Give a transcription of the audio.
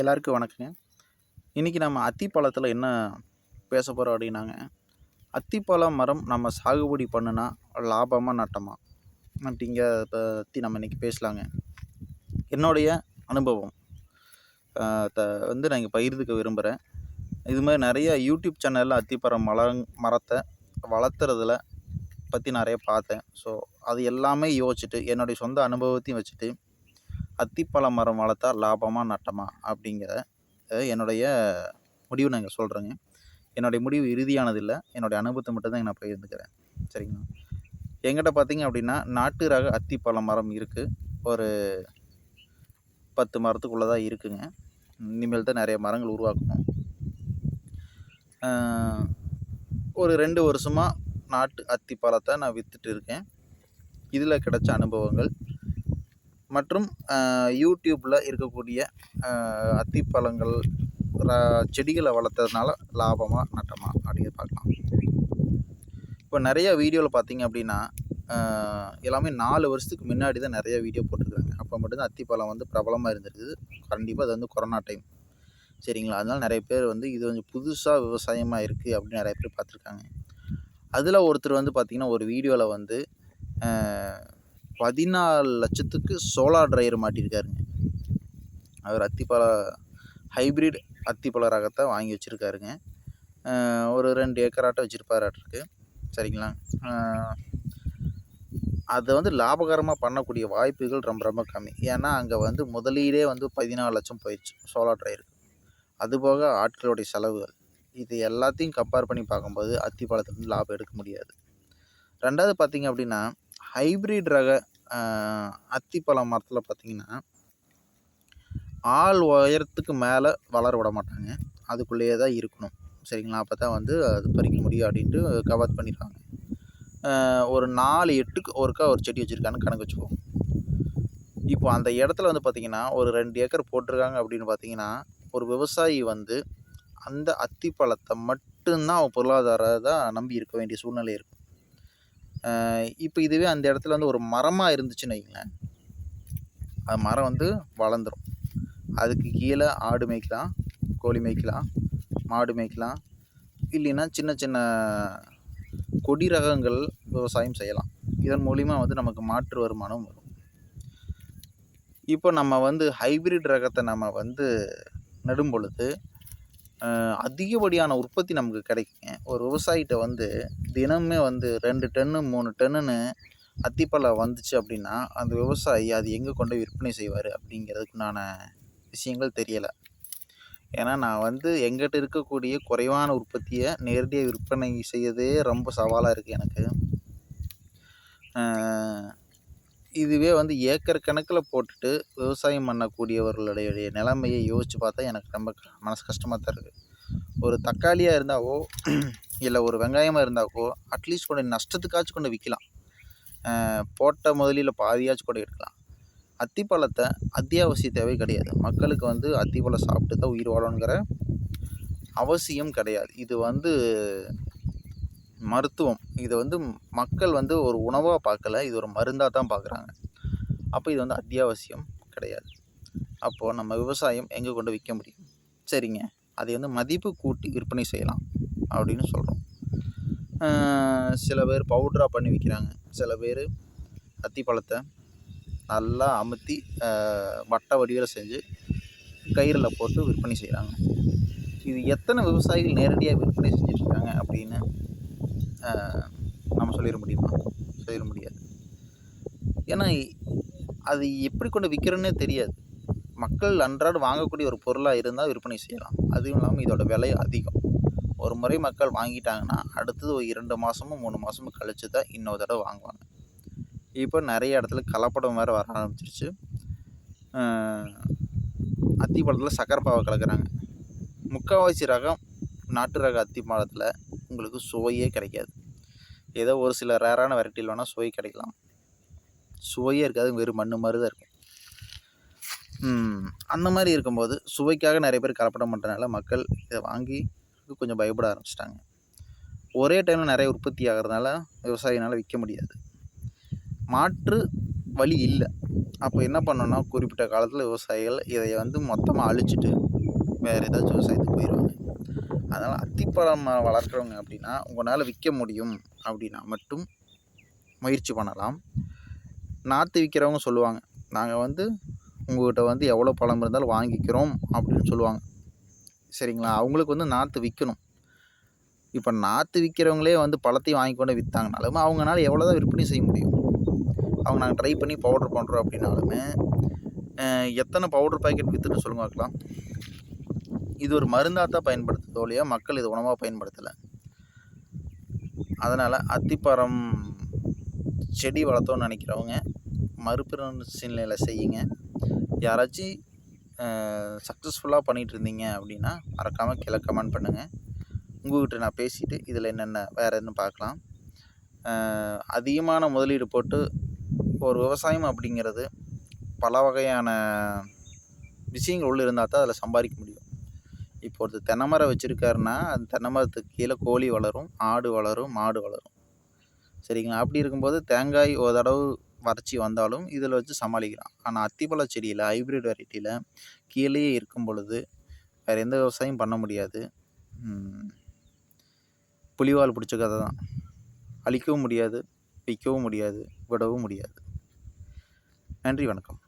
எல்லாருக்கும் வணக்கங்க. இன்றைக்கி நம்ம அத்திப்பழத்தில் என்ன பேச போகிறோம் அப்படின்னாங்க. அத்திப்பழம் மரம் நம்ம சாகுபடி பண்ணுனா லாபமாக நட்டமா? அப்படிங்கிறத பற்றி நம்ம இன்றைக்கி பேசலாங்க. என்னுடைய அனுபவம். த வந்து நான் இங்கே பகிர்ந்துக்க விரும்புகிறேன் இது மாதிரி நிறைய யூடியூப் சேனலில் அத்திப்பழம் மரம் மரத்தை வளர்த்துறதுல பற்றி நிறைய பார்த்தேன். ஸோ அது எல்லாமே யோசிச்சுட்டு என்னுடைய சொந்த அனுபவத்தையும் வச்சுட்டு அத்திப்பழ மரம் வளர்த்தா லாபமாக நட்டமா அப்படிங்கிற என்னுடைய முடிவு நான் இங்கே சொல்கிறேங்க என்னுடைய முடிவு இறுதியானது இல்லை. என்னுடைய அனுபவத்தை மட்டும் தான் நான் பகிர்ந்துக்கிறேன். சரிங்களா? எங்கிட்ட பார்த்தீங்க அப்படின்னா நாட்டு ரக அத்திப்பழ மரம் இருக்குது ஒரு பத்து மரத்துக்குள்ளே தான் இருக்குங்க. இனிமேல் தான் நிறைய மரங்கள் உருவாக்கணும். ஒரு ரெண்டு வருஷமாக நாட்டு அத்திப்பழத்தை நான் விற்றுட்டு இருக்கேன். இதில் கிடைச்ச அனுபவங்கள் மற்றும் யூடியூப்பில் இருக்கக்கூடிய அத்திப்பழங்கள் செடிகளை வளர்த்ததுனால லாபமா நட்டமா அப்படின்னு பார்க்கலாம். இப்போ நிறைய வீடியோவில் பார்த்தீங்க அப்படின்னா எல்லாமே நாலு வருஷத்துக்கு முன்னாடி தான் நிறைய வீடியோ போட்டிருக்காங்க. அப்போ மட்டும்தான் அத்திப்பழம் வந்து பிரபலமாக இருந்திருக்குது. கண்டிப்பாக அது வந்து கொரோனா டைம் சரிங்களா? அதனால் நிறைய பேர் வந்து இது கொஞ்சம் புதுசாக விவசாயமாக இருக்குது அப்படின்னு நிறைய பேர் பார்த்துருக்காங்க. அதில் ஒருத்தர் வந்து பார்த்திங்கன்னா ஒரு வீடியோவில் வந்து பதினாலு லட்சத்துக்கு சோலார் ட்ரைவர் மாட்டியிருக்காருங்க அவர் அத்திப்பழ ஹைப்ரிட் அத்திப்பழ ரகத்தை வாங்கி வச்சுருக்காருங்க. ஒரு ரெண்டு ஏக்கராட்டம் வச்சுருப்பாராட்டிருக்கு. சரிங்களா? அதை வந்து லாபகரமாக பண்ணக்கூடிய வாய்ப்புகள் ரொம்ப ரொம்ப கம்மி. ஏன்னா அங்கே வந்து முதலீடே வந்து பதினாலு லட்சம் போயிடுச்சு சோலார் ட்ரையருக்கு அதுபோக ஆட்களுடைய செலவுகள். இது எல்லாத்தையும் கம்பேர் பண்ணி பார்க்கும்போது அத்திப்பழத்துலேருந்து லாபம் எடுக்க முடியாது. ரெண்டாவது பார்த்தீங்க அப்படின்னா ஹைப்ரிட் ரக அத்திப்பழ மரத்தில் பார்த்தீங்கன்னா ஆள் உயரத்துக்கு மேலே வளர விட மாட்டாங்க. அதுக்குள்ளேயே தான் இருக்கணும். சரிங்களா? அப்போ தான் வந்து அது பறிக்க முடியும் அப்படின்ட்டு கவர் பண்ணிடுவாங்க. ஒரு நாலு எட்டுக்கு ஒருக்கா ஒரு செடி வச்சுருக்கான்னு கணக்கு வச்சுக்குவோம் இப்போ அந்த இடத்துல வந்து பார்த்திங்கன்னா ஒரு ரெண்டு ஏக்கர் போட்டிருக்காங்க அப்படின்னு பார்த்தீங்கன்னா ஒரு விவசாயி வந்து அந்த அத்திப்பழத்தை மட்டும்தான் அவன் பொருளாதாரத்தை நம்பி இருக்க வேண்டிய சூழ்நிலை இருக்கும் இப்போ இதுவே அந்த இடத்துல வந்து ஒரு மரமாக இருந்துச்சுன்னு வைங்களேன். அது மரம் வந்து வளர்ந்துடும் அதுக்கு கீழே ஆடு மேய்க்கலாம் கோழி மேய்க்கலாம் மாடு மேய்க்கலாம். இல்லைன்னா சின்ன சின்ன கொடி ரகங்கள் விவசாயம் செய்யலாம். இதன் மூலிமா வந்து நமக்கு மாற்று வருமானம் வரும். இப்போ நம்ம வந்து ஹைபிரிட் ரகத்தை நம்ம வந்து நடும் பொழுது அதிகப்படியான உற்பத்தி நமக்கு கிடைக்குங்க. ஒரு விவசாயிகிட்ட வந்து தினமே வந்து ரெண்டு டன்னு மூணு டன்னுன்னு அத்திப்பழம் வந்துச்சு அப்படின்னா அந்த விவசாயி அது எங்கே கொண்டு விற்பனை செய்வார் அப்படிங்கிறதுக்குண்டான விஷயங்கள் தெரியலை. ஏன்னா நான் வந்து எங்கிட்ட இருக்கக்கூடிய குறைவான உற்பத்தியை நேரடியாக விற்பனை செய்யறதே ரொம்ப சவாலாக இருக்குது எனக்கு. இதுவே வந்து ஏக்கர் கணக்கில் போட்டுட்டு விவசாயம் பண்ணக்கூடியவர்களுடைய நிலைமையை யோசித்து பார்த்தா எனக்கு ரொம்ப க- மனசு கஷ்டமாக தான் இருக்குது ஒரு தக்காளியாக இருந்தாவோ இல்லை ஒரு வெங்காயமாக இருந்தாக்கோ அட்லீஸ்ட் கொண்டு நஷ்டத்துக்காச்சும் கொண்டு விற்கலாம் போட்ட முதலில் பாதியாச்சும் கூட எடுக்கலாம். அத்திப்பழத்தை அத்தியாவசிய தேவை கிடையாது. மக்களுக்கு வந்து அத்திப்பழம் சாப்பிட்டு தான் உயிர் வாழணுங்கிற அவசியம் கிடையாது. இது வந்து மருத்துவம். இதை வந்து மக்கள் வந்து ஒரு உணவாக பார்க்கல இது ஒரு மருந்தாக தான் பார்க்குறாங்க அப்போ இது வந்து அத்தியாவசியம் கிடையாது. அப்போது நம்ம விவசாயம் எங்கே கொண்டு விற்க முடியும்? சரிங்க. அதை வந்து மதிப்பு கூட்டி விற்பனை செய்யலாம் அப்படின்னு சொல்கிறோம் சில பேர் பவுட்ராக பண்ணி விற்கிறாங்க சில பேர் அத்திப்பழத்தை நல்லா அமுத்தி வட்ட வடிவில் செஞ்சு கயிறில் போட்டு விற்பனை செய்கிறாங்க இது எத்தனை விவசாயிகள் நேரடியாக விற்பனை செஞ்சுட்ருக்காங்க அப்படின்னு நம்ம சொல்லிட முடியுமா? சொல்லிட முடியாது. ஏன்னா அது எப்படி கொண்டு விற்கிறோன்னே தெரியாது. மக்கள் அன்றாட வாங்கக்கூடிய ஒரு பொருளாக இருந்தால் விற்பனை செய்யலாம். அதுவும் இல்லாமல் இதோட விலை அதிகம். ஒரு முறை மக்கள் வாங்கிட்டாங்கன்னா அடுத்தது ஒரு இரண்டு மாதமும் மூணு மாதமும் கழிச்சு தான் இன்னொரு தடவை வாங்குவாங்க. இப்போ நிறைய இடத்துல கலப்படம் வேறு வர ஆரம்பிச்சிருச்சு. அத்திப்பழத்தில் சக்கரை பாவை கலக்கிறாங்க. முக்கால்வாசி ரகம் நாட்டு ரக அத்திப்பழத்தில் உங்களுக்கு சுவையே கிடைக்காது. ஏதோ ஒரு சில ரேரான வெரைட்டியில் வேணால் சுவை கிடைக்கலாம். சுவையே இருக்காது வெறும் மண்ணு மாதிரி தான் இருக்கும். அந்த மாதிரி இருக்கும்போது சுவைக்காக நிறைய பேர் கலப்படம் பண்ணுறதுனால மக்கள் இதை வாங்கி கொஞ்சம் பயப்பட ஆரம்பிச்சிட்டாங்க. ஒரே டைமில் நிறைய உற்பத்தி ஆகிறதுனால விவசாயினால் விற்க முடியாது. மாற்று வழி இல்லை. அப்போ என்ன பண்ணோன்னா குறிப்பிட்ட காலத்தில் விவசாயிகள் இதை வந்து மொத்தமாக அழிச்சிட்டு வேறு ஏதாச்சும் விவசாயத்துக்கு போயிடுவாங்க அதனால் அத்திப்பழம் வளர்க்குறவங்க அப்படின்னா உங்களால் விற்க முடியும் அப்படின்னா மட்டும் முயற்சி பண்ணலாம். நாற்று விற்கிறவங்க சொல்லுவாங்க நாங்கள் வந்து உங்கள்கிட்ட வந்து எவ்வளோ பழம் இருந்தாலும் வாங்கிக்கிறோம் அப்படின்னு சொல்லுவாங்க. சரிங்களா? அவங்களுக்கு வந்து நாற்று விற்கணும் இப்போ நாற்று விற்கிறவங்களே வந்து பழத்தையும் வாங்கி கொண்டு விற்றாங்கனாலும் அவங்களால எவ்வளோ தான் விற்பனை செய்ய முடியும். அவங்க நாங்கள் ட்ரை பண்ணி பவுட்ரு பண்ணுறோம் அப்படின்னாலுமே எத்தனை பவுடர் பாக்கெட் விற்றுன்னு சொல்லுங்க பார்க்கலாம். இது ஒரு மருந்தாக தான் பயன்படுத்துதோ இல்லையா மக்கள் இது உணவாக பயன்படுத்தலை. அதனால் அத்திப்பரம் செடி வளர்த்தோன்னு நினைக்கிறவங்க மறுபரிசீலனையில் செய்யுங்க. யாராச்சும் சக்ஸஸ்ஃபுல்லாக பண்ணிகிட்டு இருந்தீங்க அப்படின்னா மறக்காமல் கீழே கமெண்ட் பண்ணுங்கள் உங்கள்கிட்ட நான் பேசிவிட்டு இதில் என்னென்ன வேறு எதுன்னு பார்க்கலாம். அதிகமான முதலீடு போட்டு ஒரு விவசாயம் அப்படிங்கிறது பல வகையான விஷயங்கள் உள்ளே இருந்தால் தான் அதில் சம்பாதிக்க முடியும். இப்போ ஒருத்தர் தென்னை மரம் வச்சுருக்காருன்னா அந்த தென்னை மரத்துக்கு கீழே கோழி வளரும் ஆடு வளரும் மாடு வளரும். சரிங்களா? அப்படி இருக்கும்போது தேங்காய் ஒரு தடவை வறட்சி வந்தாலும் இதில் வச்சு சமாளிக்கலாம். ஆனால் அத்திப்பழ செடியில் ஹைப்ரிட் வெரைட்டியில் கீழேயே இருக்கும் பொழுது வேறு எந்த விவசாயம் பண்ண முடியாது. புலிவால் பிடிச்ச கதை தான். அழிக்கவும் முடியாது விற்கவும் முடியாது விடவும் முடியாது. நன்றி வணக்கம்.